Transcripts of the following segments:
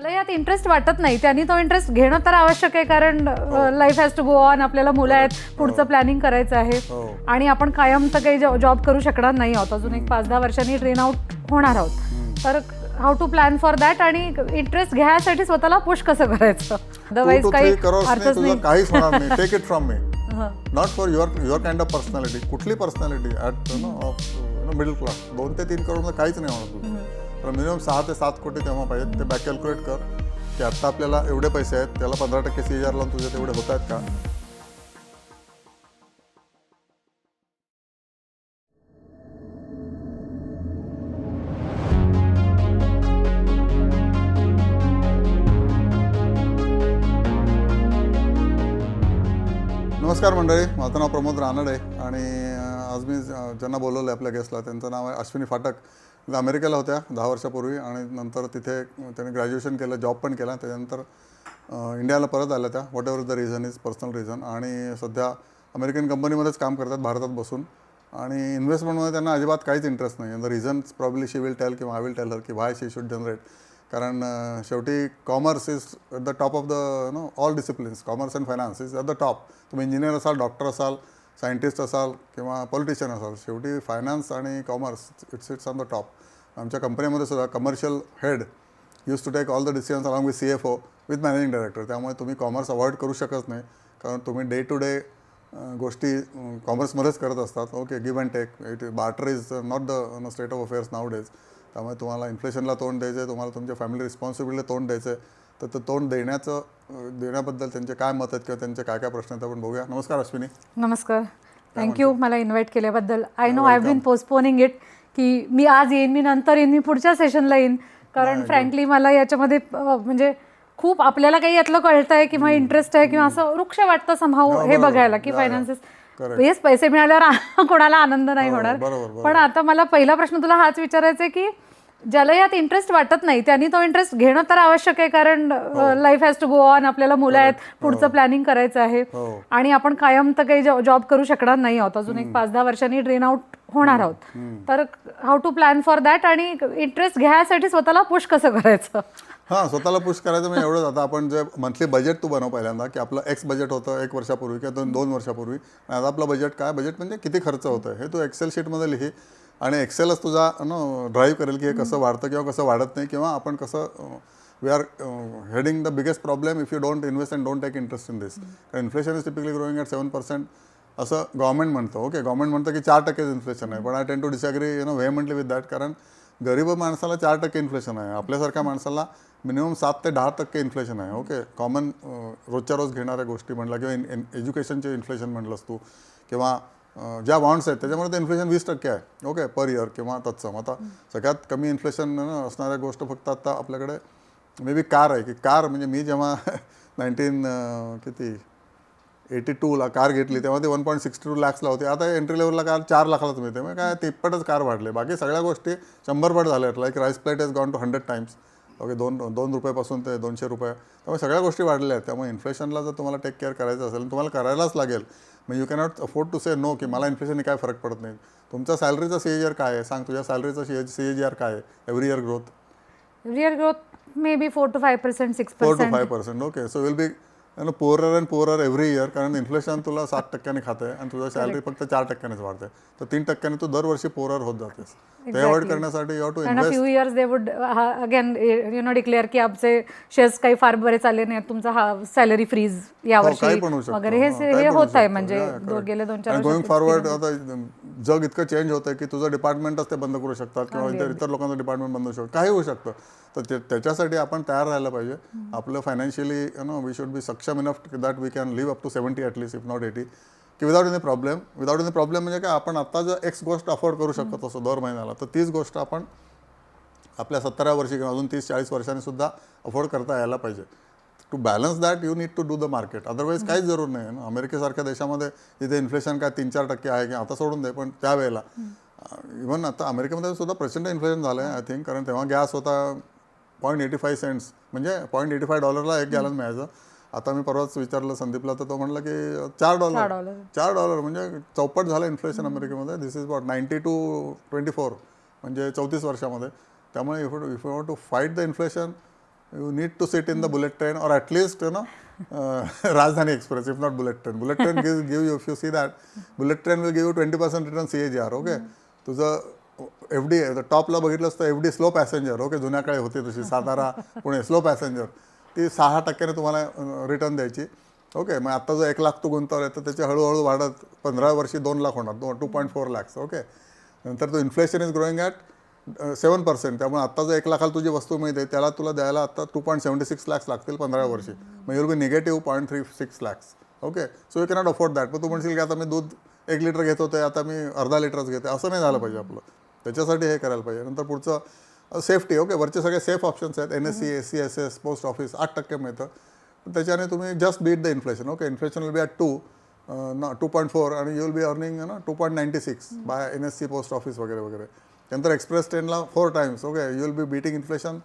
ज्याला यात इंटरेस्ट वाटत नाही. त्यांनी तो इंटरेस्ट घेणं तर आवश्यक आहे कारण life has to go on आपल्याला मुलं आहेत पुढचं प्लॅनिंग करायचं आहे. हो. आणि आपण कायम तर काही जॉब करू शकणार नाही आहोत. अजून एक पाच दहा वर्षांनी ट्रेन आउट होणार आहोत. तर how to plan for that आणि इंटरेस्ट घ्यायसाठी स्वतःला पुश कसं करायचं? अदरवाईज टू काही अर्थच नाही. काहीच होणार नाही. टेक इट फ्रॉम मी हं. Not for your your kind of personality कुठली personality at no of middle class दोन ते तीन करोड काहीच नाही होणार तर मिनिमम सहा ते सात कोटी तेव्हा पाहिजे ते बॅक कॅल्क्युलेट कर की आत्ता आपल्याला एवढे पैसे आहेत त्याला पंधरा टक्के सी आर लावून तुझे तेवढे होत आहेत का? नमस्कार मंडळी माझं नाव प्रमोद रानडे आणि आज मी ज्यांना बोलवलं आहे आपल्या गेस्टला त्यांचं नाव आहे अश्विनी फाटक. अमेरिकेला होत्या दहा वर्षापूर्वी आणि नंतर तिथे त्यांनी ग्रॅज्युएशन केलं जॉब पण केला. त्याच्यानंतर इंडियाला परत आल्या त्या whatever the reason is personal reason आणि सध्या अमेरिकन कंपनीमध्येच काम करतात भारतात बसून. आणि इन्व्हेस्टमेंटमध्ये त्यांना अजिबात काहीच इंटरेस्ट नाही. The reasons probably she will tell किंवा आय विल टेल हर की व्हाय शी शूड जनरेट कारण शेवटी commerce is at the top of the no all disciplines commerce and finance is at the top तुम्ही engineer असाल doctor असाल scientist असाल किंवा politician असाल शेवटी फायनान्स आणि commerce it's it's on the top आमच्या कंपनीमध्ये सुद्धा commercial head used to take all the decisions along with C F O with managing director त्यामुळे तुम्ही कॉमर्स अवॉइड करू शकत नाही. कारण तुम्ही डे टू डे गोष्टी कॉमर्समध्येच करत असतात. Okay give and take it barter is not the state of affairs nowadays त्यामुळे तुम्हाला इन्फ्लेशनला तोंड द्यायचं आहे तुम्हाला तुमच्या फॅमिली रिस्पॉन्सिबिलिटी तोंड द्यायचं आहे तर ते तोंड देण्याचं देण्याबद्दल त्यांचे काय मत आहेत किंवा त्यांचे काय काय प्रश्न आहेत आपण बघूया. नमस्कार अश्विनी. नमस्कार. थँक्यू मला इन्व्हाइट केल्याबद्दल. I know I been postponing it की मी आज येईन मी नंतर येईन मी पुढच्या सेशनला येईन. कारण फ्रँकली मला याच्यामध्ये म्हणजे खूप आपल्याला काही यातलं कळतंय किंवा इंटरेस्ट आहे किंवा असं वृक्ष वाटतं संभाव हे बरोबर. बघायला की. फायनान्सेस. हेच पैसे मिळाल्यावर कोणाला आनंद नाही हो, होणार. पण आता मला पहिला प्रश्न तुला हाच विचारायचा आहे की ज्याला यात इंटरेस्ट वाटत नाही त्यांनी तो इंटरेस्ट घेणं तर आवश्यक आहे कारण life has to go on आपल्याला मुलं आहेत पुढचं प्लॅनिंग करायचं आहे. हो. आणि आपण कायम तर काही जॉब करू शकणार नाही आहोत. अजून एक पाच दहा वर्षांनी ट्रेन आउट होणार आहोत. तर how to plan for that आणि इंटरेस्ट घ्यायसाठी स्वतःला पुश कसं करायचं? हां स्वतःला पुश करायचं म्हणजे एवढंच. आता आपण जे मंथली बजेट तू बनव पहिल्यांदा की आपलं एक्स बजेट होतं एक वर्षापूर्वी किंवा दोन दोन वर्षापूर्वी आता आपलं बजेट काय? बजेट म्हणजे किती खर्च होतं हे तू एक्सेल शीटमध्ये लिही. आणि एक्सेलच तुझा नो ड्राईव्ह करेल की हे कसं वाढतं किंवा कसं वाढत नाही किंवा आपण कसं we are heading the biggest problem if you don't invest and don't take interest in this कारण inflation is typically growing at seven percent असं गव्हर्नमेंट म्हणतं ओके गव्हर्नमेंट म्हणतं की चार टक्केच इन्फ्लेशन आहे. पण I tend to disagree you know vehemently with that कारण गरीब माणसाला चार टक्के इन्फ्लेशन आहे. आपल्यासारख्या माणसाला मिनिमम सात ते दहा टक्के इन्फ्लेशन आहे ओके कॉमन रोजच्या रोज घेणाऱ्या गोष्टी म्हणलं किंवा इन एज्युकेशनचे इन्फ्लेशन म्हणलंस तू किंवा ज्या बॉन्ड्स आहेत त्याच्यामध्ये तर इन्फ्लेशन वीस टक्के आहे. ओके पर इयर किंवा तत्सम. आता सगळ्यात कमी इन्फ्लेशन असणाऱ्या गोष्ट फक्त आता आपल्याकडे मे बी कार आहे की कार म्हणजे मी जेव्हा नाईन्टीन किती? एटी टूला कार घेतली तेव्हा ते वन पॉईंट सिक्स्टी टू लॅक्सला होती. आता एंट्री लेवलला कार चार लाखालाच मिळते. मग काय तिप्पटच कार वाढले. बाकी सगळ्या गोष्टी शंभर पट झाल्या. आहेत like rice plate is gone to hundred times okay दोन दोन रुपयापासून ते दोनशे रुपये. त्यामुळे सगळ्या गोष्टी वाढलेल्या आहेत. त्यामुळे इन्फ्लेशनला जर तुम्हाला टेक केअर करायचं असेल तुम्हाला करायलाच लागेल मग you cannot afford to say no की मला इन्फ्लेशनने काय फरक पडत नाही. तुमचा सॅलरीचा सी एज काय आहे? सांग तुझ्या सॅलरीचा सी सी एज आर काय आहे? Every year growth real growth maybe four to five percent six four to five percent okay so will be no poorer and poorer every year कारण inflation तुला सात टक्क्याने खाते आणि तुझं सॅलरी फक्त चार टक्क्यानेच वाढते तर तीन टक्क्याने तू दरवर्षी पोरर होत जातेस. अवॉइड करण्यासाठी यू टू कारण few years they would again you know declare की आमचे शेअर्स काही फार बरे चालले नाहीत. तुमचा हा सॅलरी फ्रीज यावर्षी. वगैरे. हे हा, होत आहे. म्हणजे. गेले दोन चार गोइंग फॉरवर्ड आता जग इतकं चेंज होतं की तुझं डिपार्टमेंटच ते बंद करू शकतात किंवा इतर इतर लोकांचं डिपार्टमेंट बंद होऊ शकतं. काही होऊ शकतं. तर त्याच्यासाठी आपण तयार राहायला पाहिजे. आपलं financially you know we should be सक्षम enough that we can live up to seventy at least if not eighty की without any problem without any problem म्हणजे काय आपण आता जर एक्स गोष्ट अफोर्ड करू शकत असो दर महिन्याला तर तीच गोष्ट आपण आपल्या सत्तरा वर्षी किंवा अजून तीस चाळीस वर्षांनी सुद्धा अफोर्ड करता यायला पाहिजे. To balance that you need to do the market otherwise काहीच जरूर नाही. ना अमेरिकेसारख्या देशामध्ये जिथे इन्फ्लेशन काय तीन चार टक्के आहे की आता सोडून दे पण त्यावेळेला. इव्हन आता अमेरिकेमध्ये सुद्धा प्रचंड इन्फ्लेशन झालं आहे आय थिंक कारण तेव्हा गॅस होता पॉईंट एटी फाय सेंट्स म्हणजे पॉईंट एटी फाय डॉलरला एक गॅलन मिळायचं. आता मी परवाच विचारलं संदीपला तर तो म्हणला की चार डॉलर चार डॉलर म्हणजे चौपट झालं इन्फ्लेशन अमेरिकेमध्ये. This is what ninety two twenty four म्हणजे चौतीस वर्षामध्ये. त्यामुळे if if you want to fight the inflation you need to sit in the bullet train और at least you know Rajdhani express if not bullet train bullet train give give you if you see that bullet train will give you twenty percent return C A G R okay तुझं F D टॉपला बघितलंस तर F D slow passenger okay जुन्या काळी होती तशी Satara Pune slow passenger ती सहा टक्क्याने तुम्हाला रिटर्न द्यायची. ओके मग आता जो एक लाख तू गुंतवलं तर त्याचे हळूहळू वाढत पंधरा वर्षी दोन लाख होणार दोन two point four lakhs okay नंतर तो inflation is growing at seven percent त्यामुळे आता जो एक लाखाला तुझी वस्तू मिळते त्याला तुला द्यायला आता two point seventy six lakhs लागतील पंधरा वर्षी. मग you'll be negative point three six lakhs okay so you cannot afford that मग तू म्हणशील की आता मी दूध एक लिटर घेत होते आता मी अर्धा लिटरच घेते. असं नाही झालं पाहिजे आपलं. त्याच्यासाठी हे करायला पाहिजे. नंतर पुढचं सेफ्टी ओके वरचे सगळे सेफ ऑप्शन्स आहेत. N S C S C S S post office आठ टक्के मिळतं. त्याच्याने तुम्ही just beat the inflation okay inflation will be at two ना टू पॉईंट फोर आणि यू विल बी अर्निंग ना two point ninety six by N S C post office वगैरे वगैरे. त्यानंतर एक्सप्रेस ट्रेनला four times okay you will be beating inflation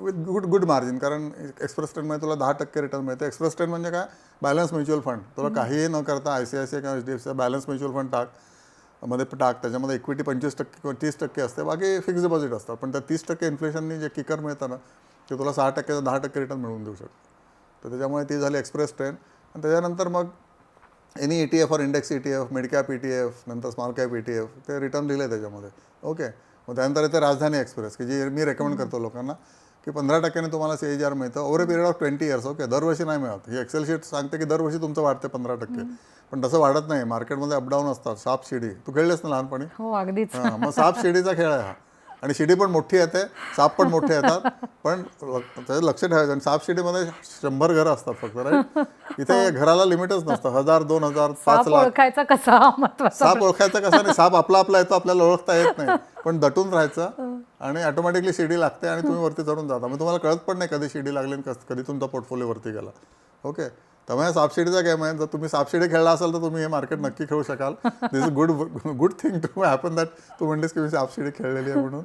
with good good margin कारण express ट्रेनमध्ये तुला दहा टक्के रिटर्न मिळते. एक्सप्रेस ट्रेन म्हणजे काय? बॅलन्स म्युच्युअल फंड तुला काहीही न करता I C I C I किंवा H D F C balance mutual fund टाक. मध्ये टाक त्याच्यामध्ये इक्विटी पंचवीस टक्के किंवा तीस टक्के असते बाकी फिक्स डिपॉझिट असतात. पण त्या तीस टक्के इन्फ्लेशननी जे किकर मिळतं ना ते तुला सहा टक्क्याचं दहा टक्के रिटर्न मिळवून देऊ शकतो. तर त्याच्यामुळे ती झाली एक्सप्रेस ट्रेन आणि त्याच्यानंतर मग एनी ई टी एफ और index E T F mid cap E T F नंतर small cap E T F ते रिटर्न दिले त्याच्यामध्ये. ओके मग त्यानंतर येते राजधानी एक्सप्रेस की जी मी रेकमेंड करतो लोकांना. की पंधरा टक्क्याने तुम्हाला सी एच आर मिळतं. Over a period of twenty years okay दरवर्षी नाही मिळत. ही एक्सेल शीट सांगते की दरवर्षी तुमचं वाढते पंधरा टक्के. पण तसं वाढत नाही. मार्केटमध्ये अपडाऊन असतात. साप शिडी तू खेळलेस ना लहानपणी? हो अगदीच. मग साप शिडीचा खेळ आहे हा. आणि शिडी पण मोठी येते साप पण मोठे येतात. पण त्याचं लक्ष ठेवायचं आणि साप शिडीमध्ये शंभर घरं असतात फक्त राईट इथे घराला लिमिटच नसतं. हजार दोन हजार पाच साप लाख. ओळखायचा कसा? हा साप ओळखायचा कसा नाही? साप आपला आपला येतो आपल्याला ओळखता येत नाही. पण दटून राहायचं आणि ऑटोमॅटिकली शिडी लागते आणि तुम्ही वरती चढून जाता. मग तुम्हाला कळत पण नाही कधी शिडी लागली कधी तुमचा पोर्टफोलिओ वरती गेला. ओके त्यामुळे सापशिडीचा गेम आहे. जर तुम्ही सापशिडी खेळला असाल तर तुम्ही हे मार्केट नक्की खेळू शकाल. This is good good thing to happen that तू म्हणलीस की मी सापशिडी खेळलेली आहे म्हणून.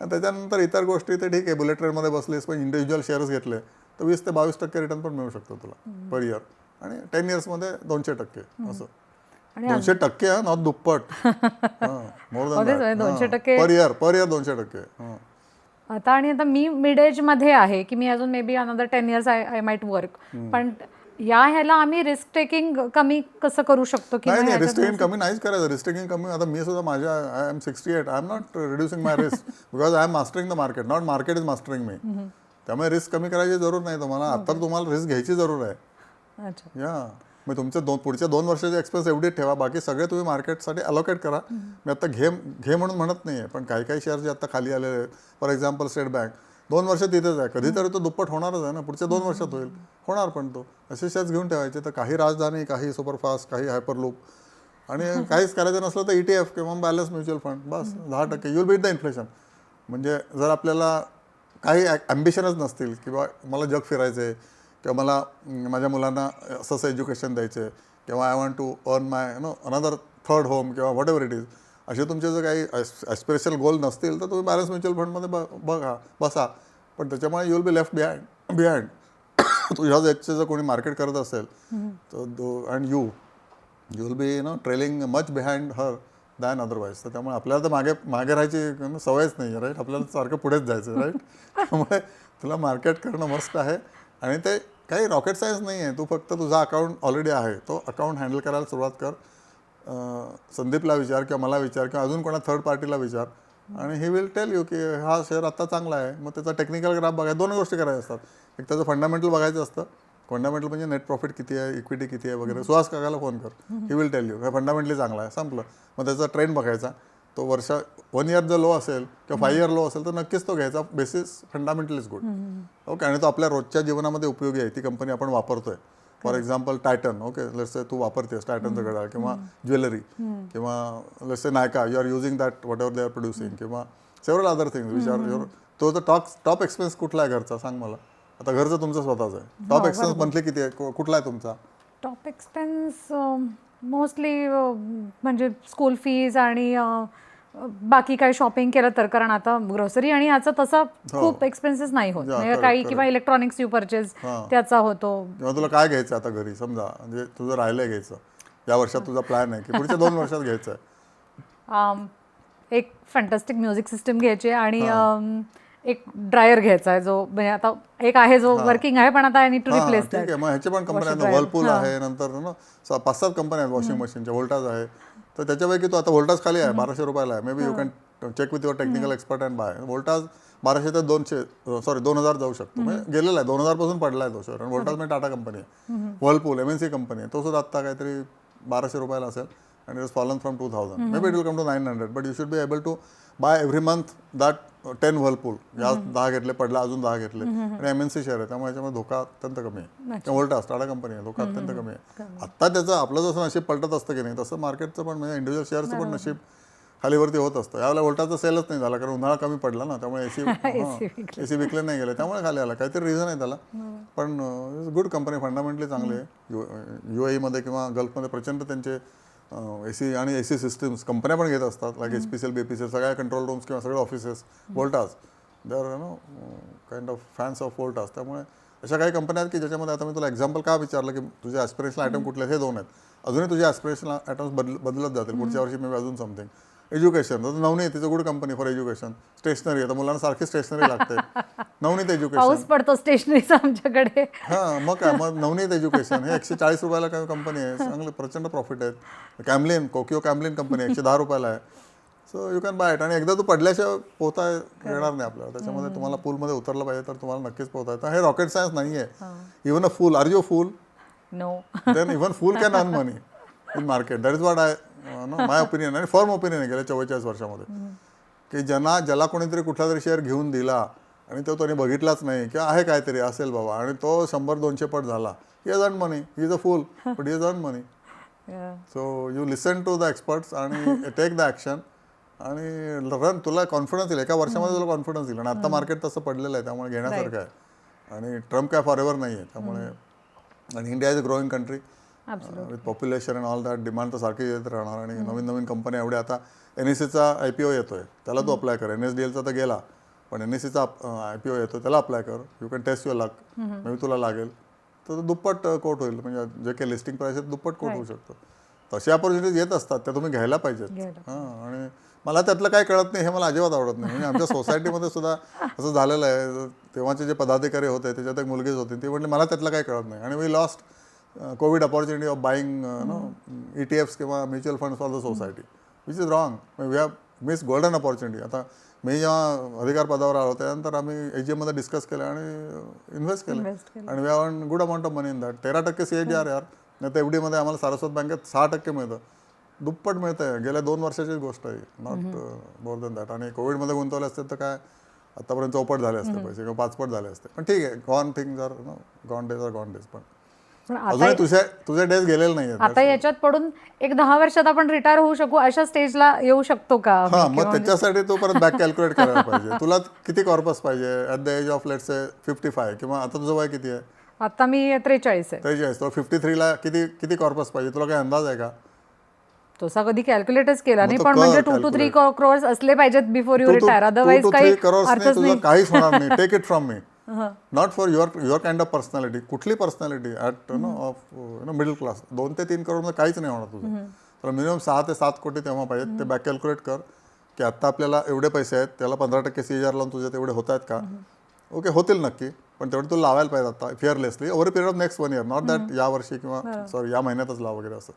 आणि त्याच्यानंतर इतर गोष्टी ते ठीक आहे. बुलेट ट्रेनमध्ये बसलीस पण इंडिव्हिज्युअल शेअर्स घेतले तर वीस ते बावीस टक्के रिटर्न पण मिळू शकतो तुला पर इयर आणि टेन इयर्समध्ये दोनशे टक्के असं. आणि दोनशे टक्के हा नॉट दुप्पट मोर दोनशे टक्के- पर इयर पर इयर दोनशे टक्के. आता आणि आता मी मिड एजमध्ये आहे की मी अजून maybe another ten years I I might work पण या ह्याला आम्ही रिस्क टेकिंग कमी कसं करू शकतो नाही नाही ह्याच्यात- रिस्ट्रिक्शन कमी नाहीच करायचं. रिस्ट्रिक्शन कमी आता मी सुद्धा माझ्या I am sixty eight I am not reducing my risk because I am mastering the market not market is mastering me त्यामुळे रिस्क कमी करायची जरूर नाही. तुम्हाला आता तुम्हाला रिस्क घ्यायची जरूर आहे. अच्छा. या. मग तुमचे दोन पुढच्या दोन वर्षाचे एक्सपेन्स एवढे ठेवा. बाकी सगळे तुम्ही मार्केटसाठी अलोकेट करा. मी आता घे घे म्हणून म्हणत नाही आहे पण काही काही शेअर जे आता खाली आलेले फॉर एक्झाम्पल स्टेट बँक दोन वर्ष तिथेच आहे. कधीतरी तो दुप्पट होणारच आहे ना. पुढच्या दोन वर्षात होईल. होणार पण तो. असे शेअर्स घेऊन ठेवायचे. तर काही राजधानी काही सुपरफास्ट काही हायपरलूप आणि काहीच करायचं नसलं तर ई टी एफ किंवा बॅलन्स म्युच्युअल फंड बस दहा टक्के. युल बीट द इन्फ्लेशन म्हणजे जर आपल्याला काही ॲम्बिशनच नसतील किंवा मला जग फिरायचं आहे किंवा मला माझ्या मुलांना असं असं एज्युकेशन द्यायचं आहे किंवा I want to earn my no another third home किंवा व्हॉट एव्हर इट इज असे तुमचे जर काही ॲस्पिरेशनल गोल नसतील तर तुम्ही बॅलन्स म्युच्युअल फंडमध्ये ब बघा बसा. पण त्याच्यामुळे you will be left behind behind तुझ्या याचे जर कोणी मार्केट करत असेल तर though and you you will be no trailing much behind her than otherwise तर त्यामुळे आपल्याला तर मागे मागे राहायची सवयच नाही आहे राईट आपल्याला सारखं पुढेच जायचं राईट त्यामुळे तुला मार्केट करणं मस्त आहे. आणि ते काही रॉकेट सायन्स नाही आहे तू फक्त तुझा अकाउंट ऑलरेडी आहे. तो अकाउंट हँडल करायला सुरुवात कर. संदीपला विचार किंवा मला विचार किंवा अजून कोणा थर्ड पार्टीला विचार. आणि ही विल टेल यू की हा शेअर आत्ता चांगला आहे. मग त्याचा टेक्निकल ग्राफ बघायचा दोन गोष्टी करायच्या असतात. एक त्याचं फंडामेंटल बघायचं असतं. फंडामेंटल म्हणजे नेट प्रॉफिट किती आहे इक्विटी किती आहे वगैरे. सुहास काकाला फोन कर. ही विल टेल यू हे फंडामेंटली चांगला आहे. संपलं. मग त्याचा ट्रेंड बघायचा. तो वर्ष वन इयर जर लो असेल किंवा फाईव्ह इयर लो असेल तर नक्कीच तो घ्यायचा. बेसिस फंडामेंटलीज गुड ओके आणि तो आपल्या रोजच्या जीवनामध्ये उपयोगी आहे. ती कंपनी आपण वापरतोय. For example Titan okay let's तू वापरतेस टायटनचं घड्याळ किंवा ज्वेलरी किंवा let's Nykaa you are using that whatever they are producing किंवा several other things which are your तो तर टॉप टॉप एक्सपेन्स कुठला आहे घरचा सांग मला. आता घरचं तुमचं स्वतःच आहे. टॉप एक्सपेन्स मंथली किती आहे? कुठला आहे तुमचा? टॉप एक्सपेन्स मोस्टली म्हणजे स्कूल फीज आणि बाकी काही शॉपिंग केलं तर कारण आता ग्रोसरी आणि याचा तसा खूप एक्सपेन्सेस नाही होत हो. म्हणजे काही. किंवा इलेक्ट्रॉनिक्स यू परचेस हां. त्याचा होतो किंवा तुला काय घ्यायचं आता घरी समजा म्हणजे तुझं राहिलंय घ्यायचं या वर्षात तुझा प्लॅन आहे की पुढच्या दोन वर्षात घ्यायचं आहे um, एक फॅन्टॅस्टिक म्युझिक सिस्टम घ्यायची आणि एक ड्रायर घ्यायचा आहे जो म्हणजे आता एक आहे जो वर्किंग आहे पण आता टू रिप्लेस ठीक आहे. मग ह्याचे पण कंपन्या आहेत. वर्लपूल आहे नंतर ना पाच सात कंपन्या आहेत वॉशिंग मशीनच्या व्होल्टाज आहे. तर त्याच्यापैकी तो आता व्होल्टाज खाली आहे बाराशे रुपयाला आहे. May be you can check with your technical expert and buy Voltas बाराशे ते दोनशे सॉरी दोन हजार जाऊ शकतो. म्हणजे गेलेला आहे. दोन हजारपासून पडला आहे तो शेअर आणि व्होल्टाज म्हणजे टाटा कंपनी आहे. Whirlpool M N C company आहे. तो सुद्धा आता काहीतरी बाराशे रुपयाला असेल. And it is fallen from two thousand may be it will come to nine hundred but you should be able to buy every month that ten Whirlpool या दहा घेतले पडला अजून दहा घेतले. आणि एम एन सी शेअर आहे त्यामुळे याच्यामध्ये धोका अत्यंत कमी आहे. व्होल्टास टाटा कंपनी आहे धोका अत्यंत कमी आहे. आता त्याचं आपलं जसं नशीब पलटत असतं की नाही तसं मार्केटचं पण म्हणजे इंडिव्हिज्युअल शेअरचं पण नशीब खालीवरती होत असतं. यावेळेला व्होल्टाचा सेलच नाही झाला कारण उन्हाळा कमी पडला ना त्यामुळे एसी एसी विकले. नाही गेले. त्यामुळे खाली आला. काहीतरी रिझन आहे त्याला. पण गुड कंपनी फंडामेंटली चांगली आहे. यू मध्ये किंवा गल्फमध्ये प्रचंड त्यांचे ए सी आणि ए सी सिस्टम्स कंपन्या पण घेत असतात. Like H P C L B P C L सगळ्या कंट्रोल रूम्स किंवा सगळे offices Voltas they are no kind of fans of Voltas त्यामुळे अशा काही कंपन्या आहेत की ज्याच्यामध्ये आता मी तुला एक्झाम्पल का विचारलं की तुझे ॲस्पिरेशनल आयटम कुठले? हे दोन आहेत. अजूनही तुझे ॲस्पिरेशनल आयटम्स बदल बदलत जातील. पुढच्या वर्षी मी अजून समथिंग एज्युकेशन तर नवनीत तिचं good company for education stationery आता मुलांना सारखी स्टेशनरी लागते. नवनीत एज्युकेशन पाऊस पडतो स्टेशनरीचा आमच्याकडे. हा मग काय? मग नवनीत एज्युकेशन हे एकशे चाळीस रुपयाला काय कंपनी आहे? चांगले प्रचंड प्रॉफिट आहेत कॅमलिन कोकिओ कॅमलिन कंपनी एकशे दहा रुपयाला आहे. So you can buy it आणि एकदा तू पडल्याशिवाय पोहता येणार नाही आपल्याला. त्याच्यामध्ये तुम्हाला पूलमध्ये उतरलं पाहिजे तर तुम्हाला नक्कीच पोहता येतं. हे रॉकेट सायन्स नाही आहे even a fool are you fool no then even fool can earn money in market that is what I know my opinion आणि फर्म ओपिनियन आहे गेल्या चव्वेचाळीस वर्षामध्ये. की ज्यांना ज्याला कोणीतरी कुठला तरी शेअर घेऊन दिला आणि तो त्याने बघितलाच नाही किंवा आहे काहीतरी असेल बाबा आणि तो शंभर दोनशे पट झाला he is earn money he is a fool but he is earn money so you listen to the experts आणि टेक द ॲक्शन आणि रन तुला कॉन्फिडन्स येईल. एका वर्षामध्ये तुला कॉन्फिडन्स येईल. आणि आता मार्केट तसं पडलेलं आहे त्यामुळे घेण्यासारखं आहे. आणि ट्रम्प काय फॉर एव्हर नाही आहे त्यामुळे आणि India is a growing country with population and all that demand तर सारखी येत राहणार आणि नवीन नवीन कंपन्या एवढ्या आता एन एस सीचा आय पी ओ येतोय. त्याला तू अप्लाय कर. एन एस डी एलचा तर गेला. पण एन एस सीचा आय पी ओ येतो त्याला अप्लाय कर. You can test your luck may तुला लागेल. तर दुप्पट कोट होईल. म्हणजे जे काही लिस्टिंग प्राइस आहे दुप्पट कोट होऊ शकतो. तशी ऑपॉर्च्युनिटीज येत असतात. त्या तुम्ही घ्यायला पाहिजेत. हां आणि मला त्यातलं काय कळत नाही. हे मला अजिबात आवडत नाही. म्हणजे आमच्या सोसायटीमध्ये सुद्धा असं झालेलं आहे. तेव्हाचे जे पदाधिकारी होते त्याच्यात एक मुलगीच होती. ती म्हटली मला त्यातलं काय कळत नाही. आणि we lost covid opportunity of buying no E T Fs किंवा mutual fund for the society which is wrong we have miss golden opportunity आता मी जेव्हा अधिकार पदावर आलो त्यानंतर आम्ही ए जी एममध्ये डिस्कस केलं आणि इन्व्हेस्ट केलं. Invest केलं. आणि we have good amount of money in that तेरा टक्के सी ए जी आर यार. नाही तर एफ डीमध्ये आम्हाला सारस्वत बँकेत सहा टक्के मिळतं. दुप्पट मिळतं आहे गेल्या दोन वर्षाची गोष्ट आहे. नॉट मोर दॅन दॅट आणि कोविडमध्ये गुंतवले असते तर काय? आतापर्यंत चौपट झाले असते पैसे किंवा पाचपट झाले असते. पण ठीक आहे. Gone things are no gone days are gone days पण अजूनही तुझे तुझे डेज गेलेले नाही आता याच्यात पडून एक दहा वर्षात आपण रिटायर होऊ शकू अशा स्टेजला येऊ शकतो का? हा मग त्याच्यासाठी तू परत बॅक कॅल्क्युलेट करायला पाहिजे. तुला किती कॉर्पस पाहिजे? At the age of let's fifty five किंवा आता तुझं वय किती आहे? आता मी त्रेचाळीस आहे. त्रेचाळीस. तुला फिफ्टी थ्रीला किती किती कॉर्पस पाहिजे? तुला काही अंदाज आहे का? तसा कधी कॅल्क्युलेटच केला नाही पण म्हणजे टू टू थ्री क्रोअर्स असले पाहिजेत बिफोर यू रिटायर अदरवाईज काही काहीच होणार नाही. Take it from me not for your your kind of personality कुठली personality at no of no middle class दोन ते तीन करोड काहीच नाही होणार तुझं. तर मिनिमम सहा ते सात कोटी तेव्हा पाहिजे ते बॅक कॅल्क्युलेट कर की आत्ता आपल्याला एवढे पैसे आहेत त्याला पंधरा टक्के सी आर लावून तुझे तेवढे होत आहेत का ओके होतील नक्की पण तेवढे तुला लावायला पाहिजे आता fearlessly over period of next one year not that या वर्षी किंवा सॉरी या महिन्यातच लाव वगैरे असं.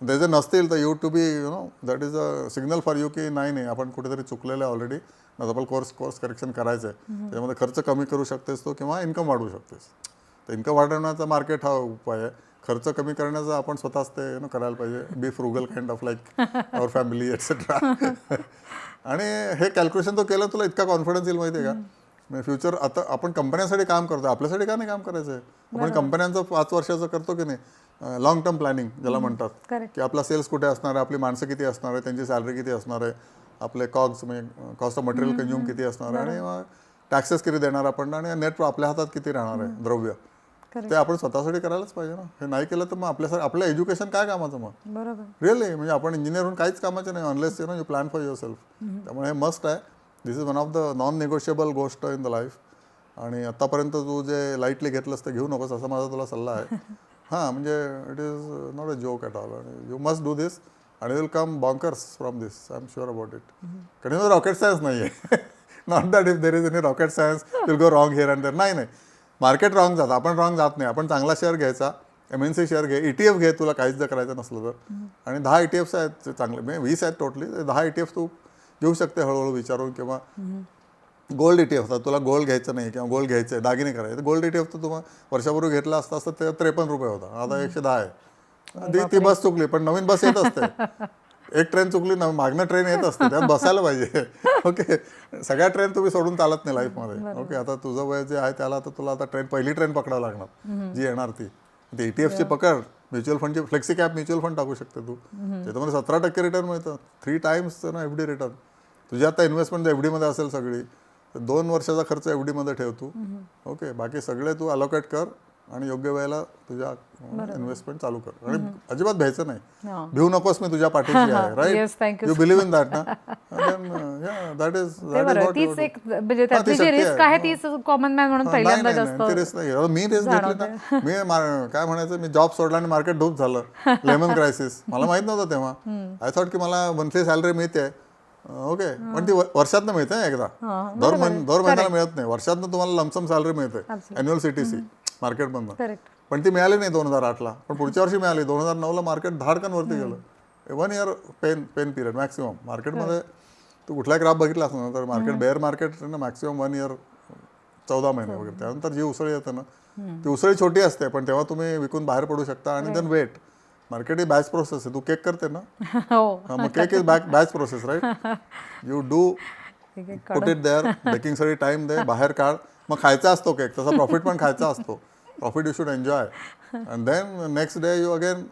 ते जर नसतील तर you to be you know that is a signal for you की नाही नाही आपण कुठेतरी चुकलेलं आहे ऑलरेडी आपल्याला कोर्स कोर्स करेक्शन करायचं आहे त्याच्यामध्ये खर्च कमी करू शकतेस तो किंवा इन्कम वाढवू शकतेस. तर इन्कम वाढवण्याचा मार्केट हा उपाय आहे. खर्च कमी करण्याचा आपण स्वतःच ते नो करायला पाहिजे. Be frugal kind of like our family etcetera आणि हे कॅल्क्युलेशन तो केलं तुला इतका कॉन्फिडन्स येईल माहिती आहे का फ्युचर आता आपण कंपन्यांसाठी काम करतो आपल्यासाठी का नाही काम करायचं आहे आपण कंपन्यांचं पाच वर्षाचं करतो की नाही? लॉंग टर्म प्लॅनिंग ज्याला म्हणतात. की आपला सेल्स कुठे असणार आहे? आपली माणसं किती असणार आहे? त्यांची सॅलरी किती असणार आहे? आपले कॉग्स म्हणजे कॉस्ट ऑफ मटेरियल कंझ्युम किती असणार आहे आणि टॅक्सेस किती देणार आपण आणि नेट आपल्या हातात किती राहणार आहे द्रव्य. ते आपण स्वतःसाठी करायलाच पाहिजे ना. हे नाही केलं तर मग आपल्यासाठी आपलं एज्युकेशन काय कामाचं मग? बरोबर. रिअली म्हणजे आपण इंजिनियर होऊन काहीच कामाचं नाही. Unless you know you plan for your self त्यामुळे हे मस्ट आहे. This is one of the non negotiable गोष्ट इन द लाईफ आणि आतापर्यंत तू जे लाईटली घेतलंस ते घेऊ नकोस असा माझा तुला सल्ला आहे. हां म्हणजे it is not a joke at all you must do this आणि will come bonkers from this I am sure about it कारण रॉकेट सायन्स नाही आहे not that if there is any rocket science will go wrong here and there नाही नाही market wrong जातं आपण wrong जात नाही. आपण चांगला शेअर घ्यायचा एम एन सी शेअर घे ई टी एफ घे तुला काहीच जर करायचं नसलं तर. आणि दहा ई टी एफ्स आहेत चांगले म्हणजे वीस आहेत टोटली दहा ई टी एफ तू घेऊ शकते हळूहळू विचारून किंवा गोल्ड ई टी एफ तुला गोल्ड घ्यायचं नाही किंवा गोल्ड घ्यायचं आहे दागिने करायचे. गोल्ड ई टी एफ तर तुम्हाला वर्षापूर्वी घेतला असता असता ते त्रेपन्न रुपये होता. आता एकशे दहा आहे. ती ती बस चुकली पण नवीन बस येत असते. एक ट्रेन चुकली ना मागणं ट्रेन येत असते त्यात बसायला पाहिजे. ओके सगळ्या ट्रेन तुम्ही सोडून चालत नाही लाईफमध्ये. ओके आता तुझं वय जे आहे त्याला आता तुला आता ट्रेन पहिली ट्रेन पकडावं लागणार जी येणार ती. ते ईटीएफची पकड म्युच्युअल फंडची फ्लेक्सी कॅप म्युच्युअल फंड टाकू शकते तू. त्याच्यामध्ये सतरा टक्के रिटर्न मिळतं. थ्री टाइम्स ना एफ डी रिटर्न तुझी आता इन्व्हेस्टमेंट एफमध्ये असेल सगळी तर दोन वर्षाचा खर्च एफमध्ये ठेव तू. ओके बाकी सगळे तू अलोकेट कर. आणि योग्य वेळेला तुझ्या इन्व्हेस्टमेंट चालू कर. आणि अजिबात भ्यायचं नाही. भिवू नकोस मी तुझ्या पाठीशी आहे right you believe in that ना? दॅट इज बरं तीच एक म्हणजे जी रिस्क आहे. तीच कॉमन मॅन म्हणून पहिल्यांदा जास्त रिस्क नाही मी रिस्क घेतली ना? मी काय म्हणायचं? मी जॉब सोडला आणि मार्केट डूब झालं. लेमन क्रायसिस मला माहीत नव्हतं तेव्हा. आय थॉट की मला मंथली सॅलरी मिळते. ओके पण ती वर्षात मिळते एकदा. दर महिन्याला मिळत नाही. वर्षातनं तुम्हाला लमसम सॅलरी मिळते. अॅन्युअल सीटीसी मार्केटमधनं करेक्ट. पण ती मिळाली नाही दोन हजार आठला. पण पुढच्या वर्षी मिळाली. दोन हजार नऊला मार्केट धाडकन वरती गेलं. One year pain pain period maximum मार्केटमध्ये तू कुठला ग्राफ बघितला असं ना तर मार्केट बेअर मार्केट ना मॅक्सिमम वन इयर चौदा महिने वगैरे. त्यानंतर जी उसळी येते ना ती उसळी छोटी असते पण तेव्हा तुम्ही विकून बाहेर पडू शकता आणि देन वेट मार्केट ही बॅच प्रोसेस आहे. तू केक करते ना? हो. हा, मग cake is back batch process right you do ठीक आहे पुट इट देअर बेकिंगसाठी टाइम दे बाहेर काढ. मग खायचा असतो केक तसा प्रॉफिट पण खायचा असतो. Profit you should enjoy and then next day you again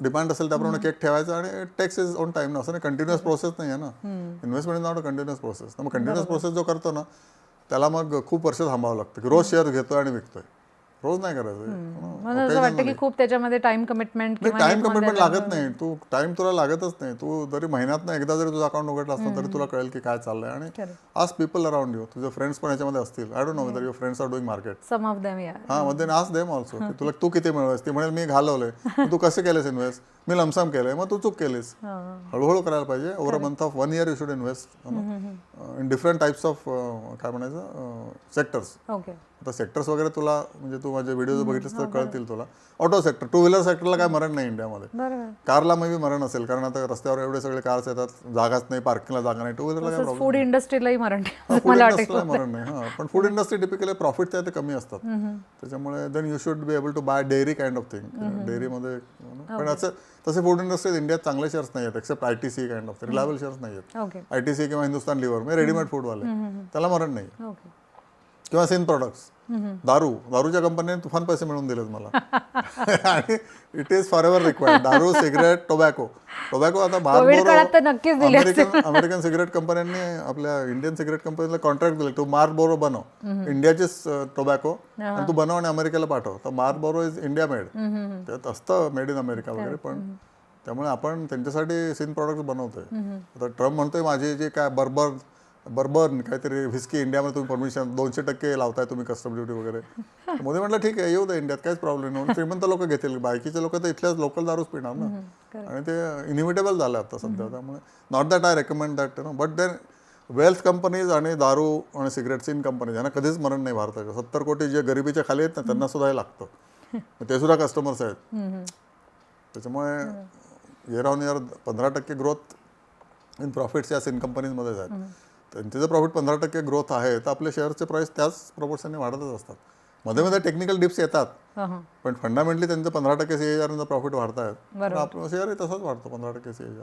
demand असेल त्याप्रमाणे केक ठेवायचा आणि टेक्स इज ऑन टाइम ना असं नाही कंटिन्युअस प्रोसेस नाही आहे ना investment is not a continuous process मग कंटिन्युअस प्रोसेस जो करतो ना त्याला मग खूप वर्ष थांबावं लागतं की रोज शेअर घेतोय आणि विकतोय रोज नाही करायचं. मला असं वाटतं की खूप त्याच्यामध्ये टाइम कमिटमेंट टाइम कमिटमेंट लागत नाही. तू टाइम तुला लागतच नाही. तू जरी महिन्यात एकदा जरी तुझं अकाउंट उघडलं असतं तरी तुला कळेल की काय चाललंय. आणि आज पीपल अराउंड यू तुझे फ्रेंड्स पण याच्यामध्ये असतील. I don't know whether your friends are doing market some of them या हा मध्ये आज देम ऑल्सो की तुला तू किती मिळवस ती म्हणेल मी घालवलंय. तू कसं केलंस इन्व्हेस्ट मी लमसम केलंय मग तू चूक केलीस. हळूहळू करायला पाहिजे. Over a month of one year you should invest in different types of काय म्हणायचं सेक्टर्स ओके आता सेक्टर्स वगैरे तुला म्हणजे तू माझे व्हिडिओ बघितलेस तर कळतील तुला. ऑटो सेक्टर टू व्हीलर सेक्टरला काय मरण नाही इंडियामध्ये कारला मे बी मरण असेल कारण आता रस्त्यावर एवढे सगळे कार्स येतात जागाच नाही पार्किंगला जागा नाही टू व्हीलरला काय फूड इंडस्ट्रीलाही मरण मरण नाही हा. पण फूड इंडस्ट्री टिपिकली प्रॉफिट ते कमी असतात. त्याच्यामुळे then you should be able to buy dairy kind of thing डेअरीमध्ये पण असं तसे फूड इंडस्ट्रीज इंडियात चांगले शेअर्स नाही आहेत except I T C kind of reliable shares नाही आहेत आय टी सी किंवा हिंदुस्तान लिव्हर म्हणजे रेडीमेड फूडवाले त्याला मरण नाही. किंवा सिन प्रोडक्ट्स दारू दारूच्या कंपनीने तुफान पैसे मिळवून दिलेत मला. आणि it is for ever required दारू सिगरेट टोबॅको टोबॅको आता अमेरिकन अमेरिकन सिगरेट कंपन्यांनी आपल्या इंडियन सिगरेट कंपनीला कॉन्ट्रॅक्ट दिले. तू मार्क बोरो बनव इंडियाचीच टोबॅको आणि तू बनव आणि अमेरिकेला पाठव. तर Marlboro is India made त्यात असतं मेड इन अमेरिका वगैरे पण त्यामुळे आपण त्यांच्यासाठी सिन प्रॉडक्ट बनवतोय. आता ट्रम्प म्हणतोय माझी जे काय बर्बर बर्बन काहीतरी व्हिस्की इंडियामध्ये तुम्ही परमिशन दोनशे टक्के लावताय तुम्ही कस्टम ड्युटी वगैरे. मोदी म्हटलं ठीक आहे येऊ दे इंडियात काहीच प्रॉब्लेम नाही. श्रीमंत लोक घेतील. बाकीचे लोक तर इथल्याच लोकल दारूच पिणार ना. आणि ते इनिव्हिटेबल झालं आता सध्या. त्यामुळे not that I recommend that no but then wealth companies आणि दारू आणि सिगरेट सिन कंपनीज यांना कधीच मरण नाही भारताच्या सत्तर कोटी जे गरिबीच्या खाली आहेत ना त्यांना सुद्धा हे लागतं. ते सुद्धा कस्टमर्स आहेत. त्याच्यामुळे इयर ऑन इयर पंधरा टक्के ग्रोथ इन प्रॉफिट्स या सिन कंपनीजमध्येच आहेत. त्यांचे जर प्रॉफिट पंधरा टक्के ग्रोथ आहे तर आपले शेअरचे प्राईस त्याच प्रपोर्शनने वाढतच असतात. मध्ये मध्ये टेक्निकल डिप्स येतात पण फंडामेंटली त्यांचं पंधरा टक्के सी एच प्रॉफिट वाढतायत आपलं शेअरही तसंच वाढतो पंधरा टक्के सी एच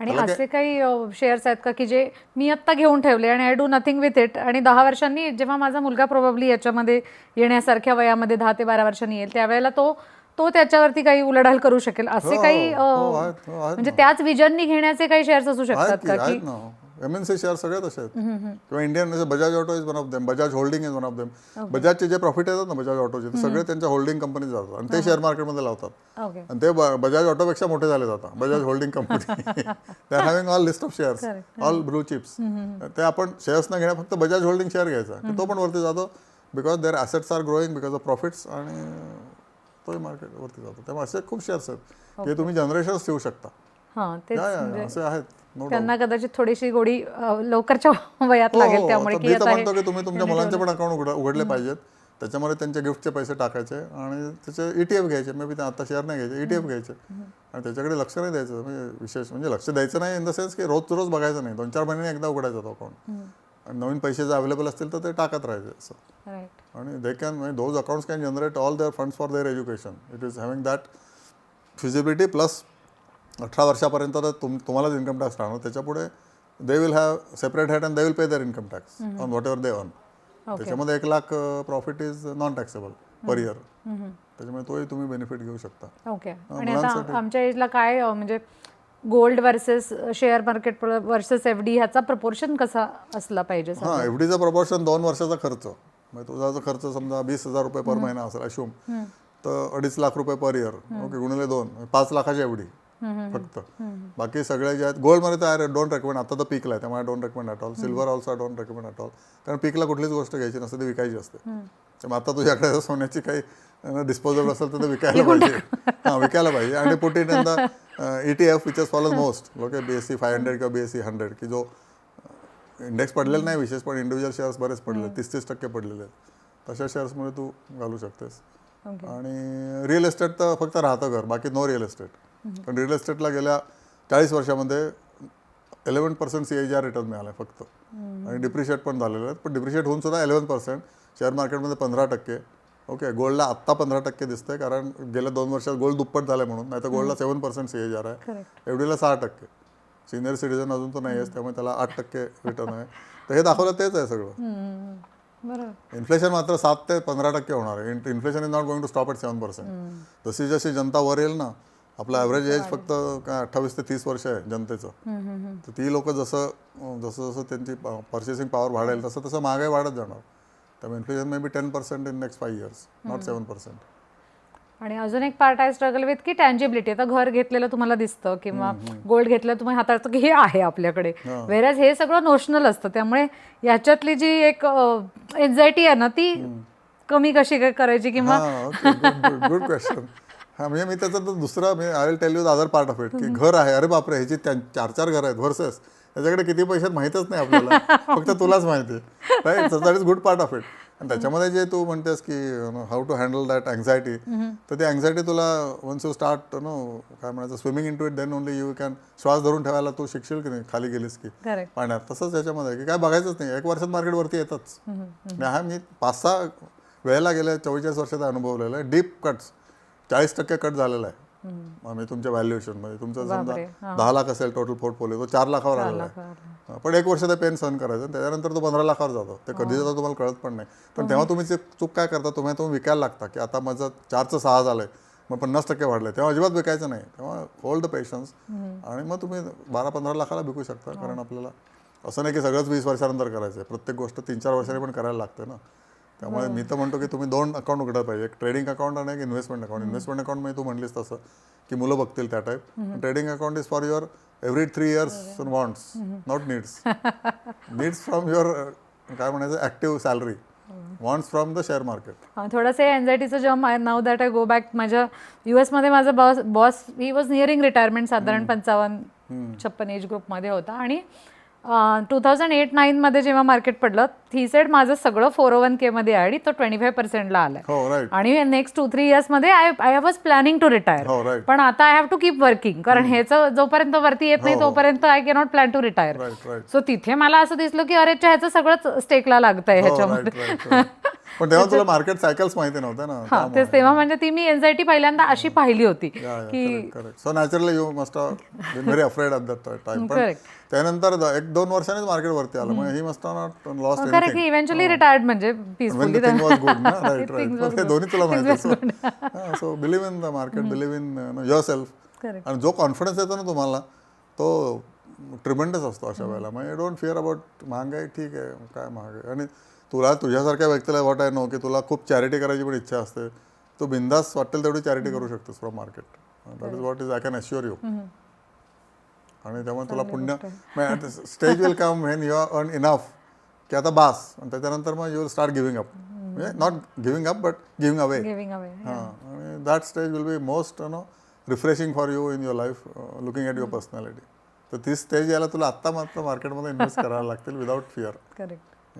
आणि असे काही शेअर्स आहेत का की जे मी आत्ता घेऊन ठेवले आणि I do nothing with it आणि दहा वर्षांनी जेव्हा माझा मुलगा प्रोबेबली याच्यामध्ये येण्यासारख्या वयामध्ये दहा ते बारा वर्षांनी येईल त्यावेळेला तो तो त्याच्यावरती काही उलाढाल करू शकेल असे काही हो, आहेत, हो, म्हणजे त्याच विजननी घेण्याचे काही शेअर्स असू शकतात की का की आहेत ना एम एन सी शेअर सगळे तसे आहेत किंवा Indian Bajaj auto is one of them Bajaj holding is one of them बजाजचे जे प्रॉफिट येतात ना बजाज ऑटोचे ते सगळे त्यांच्या होल्डिंग कंपनीत जातात आणि ते शेअर मार्केटमध्ये लावतात. आणि ते बजाज ऑटोपेक्षा मोठे झाले जातात. Bajaj holding company they are having all list of shares all blue chips ते आपण शेअर्स न घेण्या फक्त बजाज होल्डिंग शेअर घ्यायचा. तो पण वरती जातो because their assets are growing because of profits आणि तोही मार्केट वरती जातो. त्यामुळे असे खूप शेअर्स आहेत. ते तुम्ही जनरेशन्स ठेवू शकता. हां या या, असे आहेत. त्यांना कदाचित थोडीशी गोडी लवकरच्या वयात हो, लागेल हो. त्यामुळे की तुम्ही तुमच्या मुलांचे पण अकाउंट उघडले पाहिजेत. त्याच्यामध्ये त्यांच्या गिफ्टचे पैसे टाकायचे आणि त्याचे ईटीएफ घ्यायचे. मे बी ते आता शेअर नाही घ्यायचे ईटीएफ घ्यायचे. आणि त्याच्याकडे लक्ष नाही द्यायचं. म्हणजे विशेष म्हणजे लक्ष द्यायचं नाही इन द सेन्स की रोज रोज बघायचं नाही. दोन चार महिन्यांनी एकदा उघडायचा तो अकाउंट आणि नवीन पैसे जर अवेलेबल असतील तर ते टाकत राहायचे असं. आणि दे कॅन म्हणजे those accounts can generate all their funds for their education it is having that feasibility plus अठरा वर्षापर्यंत तर तुम तुम्हालाच इन्कम टॅक्स राहणार. त्याच्यापुढे they will have separate head and they will pay their income tax on whatever they earn त्याच्यामध्ये एक lakh profit is non taxable per year त्याच्यामुळे तोही तुम्ही बेनिफिट घेऊ शकता. ओके आणि आता आमच्या एजला काय म्हणजे gold versus share market versus F D ह्याचा प्रपोर्शन कसा असला पाहिजे? हां एफ डीचा प्रपोर्शन दोन वर्षाचा खर्च. म्हणजे तुझा जर खर्च समजा वीस हजार रुपये पर महिना असेल अशुम तर अडीच लाख रुपये पर इयर ओके गुणिले दोन पाच लाखाची एफ डी फक्त. बाकी सगळे जे आहेत गोल्डमध्ये तर आय डोंट रेकमेंड आता तर पीकला आहे त्यामुळे don't recommend at all silver also don't recommend at all कारण पीकला कुठलीच गोष्ट घ्यायची नसते ती विकायची असते. त्यामुळे आता तुझ्याकडे सोन्याची काही डिस्पोजल असेल तर ते विकायला पाहिजे. हां विकायला पाहिजे. आणि put it in the E T F which follow most okay B S C five hundred किंवा बी एस सी हंड्रेड की जो इंडेक्स पडलेला नाही विशेष पण इंडिव्हिज्युअल शेअर्स बरेच पडले तीस तीस टक्के पडलेले आहेत. तशा शेअर्समध्ये तू घालू शकतेस. आणि रिअल इस्टेट तर फक्त राहतं घर बाकी नो रिअल इस्टेट पण रिअल इस्टेटला गेल्या चाळीस वर्षामध्ये eleven percent C H R return मिळाला फक्त. आणि डिप्रिशिएट पण झालेलं आहे. पण डिप्रिशिएट होऊन सुद्धा इलेवन पर्सेंट शेअर मार्केटमध्ये पंधरा टक्के. ओके गोल्डला आत्ता पंधरा टक्के दिसतंय कारण गेल्या दोन वर्षात गोल्ड दुप्पट झालं म्हणून. नाही तर गोल्डला सेवन पर्सेंट सी आर आहे एवढीला सहा टक्के. सिनियर सिटीजन अजून तर नाही आहेस त्यामुळे त्याला आठ टक्के रिटर्न आहे. तर हे दाखवलं तेच आहे सगळं. इन्फ्लेशन मात्र सात ते पंधरा टक्के होणार आहे. Inflation is not going to stop at seven percent जशी जशी जनता वर येईल ना आपलं ॲव्हरेज एज फक्त काय अठ्ठावीस ते तीस वर्ष आहे जनतेचं. तर ती लोक जसं जसं जसं त्यांची पर्चेसिंग पॉवर वाढेल तसं तसं महागाई वाढत जाणार. त्यामुळे inflation may be ten percent in next five years not seven percent आणि अजून एक पार्ट आहे स्ट्रगल विथ की टँजिबिलिटी आता घर घेतलेलं तुम्हाला दिसतं किंवा गोल्ड घेतलं तुम्ही हाताळतं की हे आहे आपल्याकडे. वेरॅज हे सगळं नोशनल असतं. त्यामुळे याच्यातली जी एक एन्झायटी आहे ना ती कमी कशी करायची किंवा गुड क्वेश्चन हां म्हणजे मी त्याचा दुसरा मी I will tell you the other part of it की घर आहे अरे बापरे ह्याची चार चार घर आहेत व्हर्सेस त्याच्याकडे किती आहेत माहीतच नाही आपल्याला. फक्त तुलाच माहिती आहे. Right that is good part of it आणि त्याच्यामध्ये जे तू म्हणतेस की how to handle that anxiety तर ती अँझायटी तुला वन्स यू स्टार्ट नो काय म्हणायचं swimming into it then only you can श्वास धरून ठेवायला तू शिकशील की नाही खाली गेलीस की? पाण्यात. तसंच याच्यामध्ये आहे की काय बघायचंच नाही. एक वर्षात मार्केटवरती येतच. हा मी पाच सहा वेळेला गेल्या चव्वेचाळीस वर्षात अनुभवलेला आहे. डीप कट्स चाळीस टक्के कट झालेला आहे. म्हणजे तुमच्या व्हॅल्युएशनमध्ये तुमचं समजा दहा लाख असेल टोटल पोर्टफोलिओ तो चार लाखावर आलेला आहे. हा, पण एक वर्ष ते पेन सहन करायचं त्याच्यानंतर तो पंधरा लाखावर जातो. ते कधी जातो तुम्हाला कळत पण नाही. पण तेव्हा तुम्ही चूक काय करता? तुम्ही तुम्ही विकायला लागता की आता माझं चारचं सहा झालंय मग पन्नास टक्के वाढलंय. तेव्हा अजिबात विकायचं नाही. तेव्हा होल्ड द पेशन्स आणि मग तुम्ही बारा पंधरा लाखाला विकू शकता. कारण आपल्याला असं नाही की सगळंच वीस वर्षानंतर करायचं आहे प्रत्येक गोष्ट तीन चार वर्षांनी पण करायला लागते ना. त्यामुळे मी तर म्हणतो की तुम्ही दोन अकाउंट उघडायला पाहिजे. एक ट्रेडिंग अकाउंट आणि एक इन्व्हेस्टमेंट अकाउंट इन्व्हेस्टमेंट अकाउंटमध्ये तू म्हणलीस तसं की मुलं बघतील त्या type trading account is for your every three years wants not needs needs from your काय म्हणायचं active salary wants from the share market हा, थोडंसं एन्झायटीचं जम आहे. नाव दॅट आय गो बॅक माझ्या US मध्ये माझा boss boss he was nearing retirement साधारण पंचावन्न छप्पन एज ग्रुपमध्ये होता. आणि टू थाउजंड एट नाईनमध्ये जेव्हा मार्केट पडलं ही सेड माझं सगळं फोर ओ वन केमध्ये आहे आणि तो ट्वेंटी फाय पर्सेंटला आलाय. हो आणि next two three इयर्समध्ये I I was planning to retire हो पण आता I have to keep working कारण ह्याचं जोपर्यंत वरती येत नाही तोपर्यंत I cannot plan to retire so तिथे मला असं दिसलं की अरे ह्याचं सगळंच स्टेकला लागतंय हो ह्याच्यामध्ये. पण तेव्हा तुला मार्केट सायकल्स माहिती नव्हत्या ना हा तेच तेव्हा म्हणजे ती मी एन्झायटी पहिल्यांदा अशी पाहिली होती की correct so naturally you must very afraid at that time पण. त्यानंतर एक दोन वर्षांनीच मार्केट वरती आलं. मग ही मस्ट नॉट लॉस्ट कारण की इव्हेंच्युअली रिटायर्ड म्हणजे पीसफुली thing was good ना राईट राईट हे दोन्ही तुला माहिती so believe in the market believe in yourself. आणि जो कॉन्फिडन्स येतो ना तुम्हाला तो ट्रिमेंडस असतो अशा वेळेला. मग डोंट फिअर अबाउट महागाई ठीक आहे काय महाग आहे आणि तुला तुझ्यासारख्या व्यक्तीला वॉट आय नो की तुला खूप चॅरिटी करायची पण इच्छा असते. तू बिंदास वाटेल तेवढी चॅरिटी करू शकतोस from market that is what is I can assure you आणि त्यामुळे तुला पुण्य stage will come when you are earn enough की आता बास. आणि त्याच्यानंतर मग you will start giving up म्हणजे not giving up but giving away giving away हां. आणि that stage will be most no refreshing for you in your life looking at your personality तर ती स्टेज यायला तुला आत्ता मात्र मार्केटमध्ये इन्व्हेस्ट करायला लागतील विदाऊट फिअर करेक्ट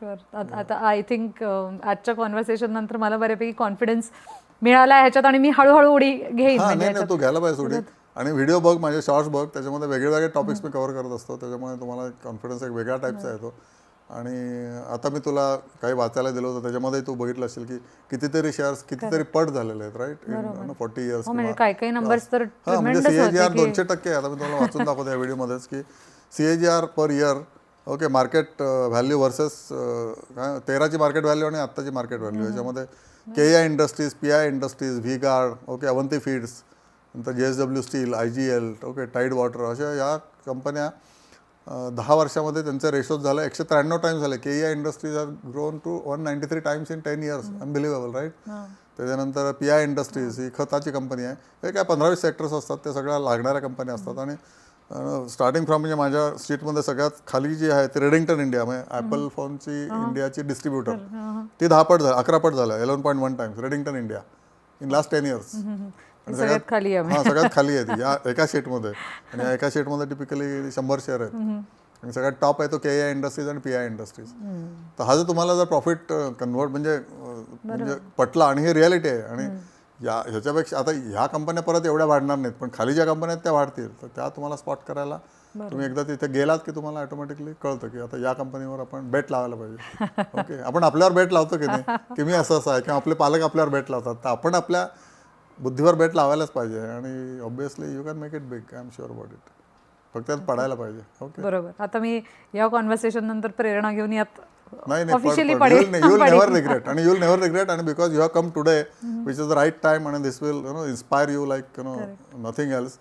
शुअर आता आय थिंक आजच्या कॉन्व्हर्सेशन नंतर मला बऱ्यापैकी कॉन्फिडन्स मिळाला ह्याच्यात आणि मी हळूहळू उडी घेईन म्हणजे नाही तू घ्यायला पाहिजे उडी. आणि व्हिडिओ बघ माझे शॉर्ट्स बघ त्याच्यामध्ये वेगळे वेगळे टॉपिक्स मी कव्हर करत असतो त्याच्यामुळे तुम्हाला कॉन्फिडन्स एक वेगळ्या टाईपचा येतो. आणि आता मी तुला काही वाचायला दिलं होतं त्याच्यामध्ये तू बघितलं असेल की कितीतरी शेअर्स कितीतरी पट झालेले आहेत राईट फोर्टी इयर्स म्हणजे काही काही नंबर्स तर म्हणजे सीएजीआर दोनशे टक्के. आता मी तुम्हाला वाचून दाखवतो या व्हिडिओमध्येच की CAGR per year okay market value versus काय? तेराची मार्केट व्हॅल्यू आणि आत्ताची मार्केट व्हॅल्यू याच्यामध्ये K I industries P I industries V guard okay Avanti feeds नंतर J S W steel I G L okay tide water अशा या कंपन्या अं, दहा वर्षामध्ये त्यांचे रेशोज झाले एकशे त्र्याण्णव टाइम्स झाले. K I industries are grown to one ninety three times in ten years unbelievable right त्याच्यानंतर पी आय इंडस्ट्रीज ही खताची कंपनी आहे. हे काय पंधरा वीस सेक्टर्स असतात ते सगळ्या लागणाऱ्या कंपन्या असतात. आणि स्टार्टिंग फ्रॉम म्हणजे माझ्या सीटमध्ये सगळ्यात खाली जी आहे ती रेडिंग्टन इंडिया म्हणजे ॲपल फोनची इंडियाची डिस्ट्रीब्युटर ती दहा पट झाली अकरा पट झालं eleven point one times Redington India in last ten years सगळ्यात खाली आहे. हा सगळ्यात खाली आहे ती या एका शीटमध्ये आणि या एका शीटमध्ये टिपिकली शंभर शेअर आहेत. आणि सगळ्यात टॉप आहे तो के आय इंडस्ट्रीज आणि पी आय इंडस्ट्रीज तर हा जर तुम्हाला जर प्रॉफिट कन्वर्ट म्हणजे म्हणजे पटला आणि हे रियालिटी आहे. आणि या ह्याच्यापेक्षा आता ह्या कंपन्या परत एवढ्या वाढणार नाहीत पण खाली ज्या कंपन्या आहेत त्या वाढतील. तर त्या तुम्हाला स्पॉट करायला तुम्ही एकदा तिथे गेलात की तुम्हाला ऑटोमॅटिकली कळतं की आता या कंपनीवर आपण बेट लावायला पाहिजे. ओके आपण आपल्यावर बेट लावतो की नाही? की मी असं असं आहे किंवा आपले पालक आपल्यावर बेट लावतात. तर आपण आपल्या बुद्धीवर बेट लावायलाच पाहिजे. आणि obviously you can make it big I am sure about it फक्त पडायला पाहिजे. ओके बरोबर. आता मी या कॉन्व्हर्सेशन नंतर प्रेरणा घेऊन यात नाही ऑफिशियली नाही युल पडेल नेव्हर रिग्रेट आणि युल नेव्हर रिग्रेट आणि because you have come today which is the right time आणि this will you know inspire you like you know nothing else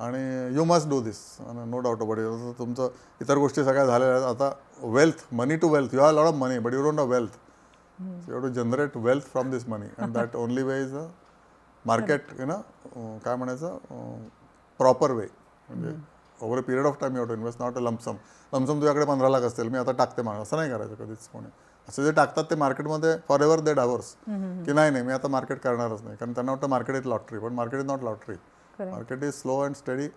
आणि you must do this no doubt about it तुमचं इतर गोष्टी सगळ्या झालेल्या आहेत. आता wealth money to wealth you have lot of money but you don't have wealth you have to generate wealth from this money and that only way is a market you know काय म्हणायचं? Proper way म्हणजे over a period of time you to invest not a lump sum lump sum तुझ्याकडे पंधरा लाख असतील मी आता टाकते माग. असं नाही करायचं कधीच कोणी. असं जे टाकतात ते मार्केटमध्ये फॉर एव्हर दे डावर्स की नाही नाही मी आता मार्केट करणारच नाही. कारण त्यांना वाटतं मार्केट इज लॉटरी पण market is not lottery market is slow and steady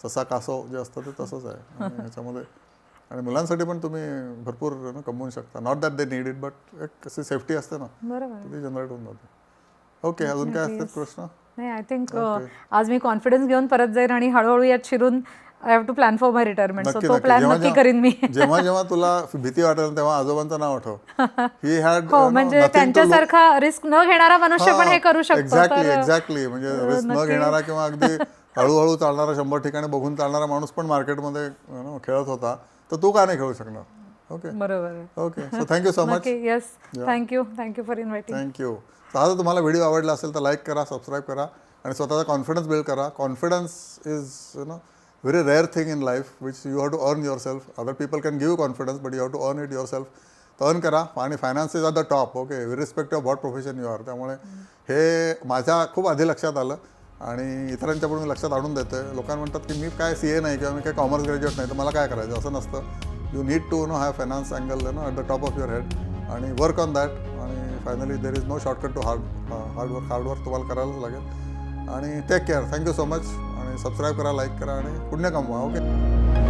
ससा कासव जे असतं ते तसंच आहे. आणि ह्याच्यामध्ये आणि मुलांसाठी पण तुम्ही भरपूर कमवू शकता. Not that they need it but एक कशी सेफ्टी असते ना. ती जनरेट होऊन जाते. ओके अजून काय असतात प्रश्न? नाही आय थिंक आज मी कॉन्फिडन्स घेऊन परत जाईन आणि हळूहळू यात शिरून I have to plan for my retirement so तो प्लॅन नक्की करीन मी. जेव्हा जेव्हा तुला भीती वाटेल तेव्हा आजोबांचं नाव आठव. ही हॅड हो म्हणजे त्यांच्यासारखा रिस्क न घेणारा मनुष्य पण हे करू शकतो. एक्झॅक्टली एक्झॅक्टली म्हणजे रिस्क न घेणारा किंवा अगदी हळूहळू चालणारा शंभर ठिकाणी बघून चालणारा माणूस पण मार्केटमध्ये खेळत होता. तर तू का नाही खेळू शकणार? ओके बरोबर okay so thank you so much yes thank you thank you for inviting thank you हा जर तुम्हाला व्हिडिओ आवडला असेल तर लाईक करा सबस्क्राईब करा. आणि स्वतःचा कॉन्फिडन्स बिल्ड करा. Confidence is you know very rare thing in life which you have to earn yourself other people can you confidence but you have to earn it yourself. Self earn करा. आणि finance is at the top okay respect of what profession you are त्यामुळे हे माझ्या खूप आधी लक्षात आलं. आणि इतरांच्या पण मी लक्षात आणून देतोय. लोकांना म्हणतात की मी काय सी ए नाही किंवा मी काय कॉमर्स ग्रॅज्युएट नाही तर मला काय करायचं? असं नसतं. You need to know have finance angle no at the top of your head and work on that आणि finally there is no shortcut to hard hard work hard work तुम्हाला करायलाच लागेल. आणि take care thank you so much आणि subscribe करा like करा आणि पुण्य कमवा ओके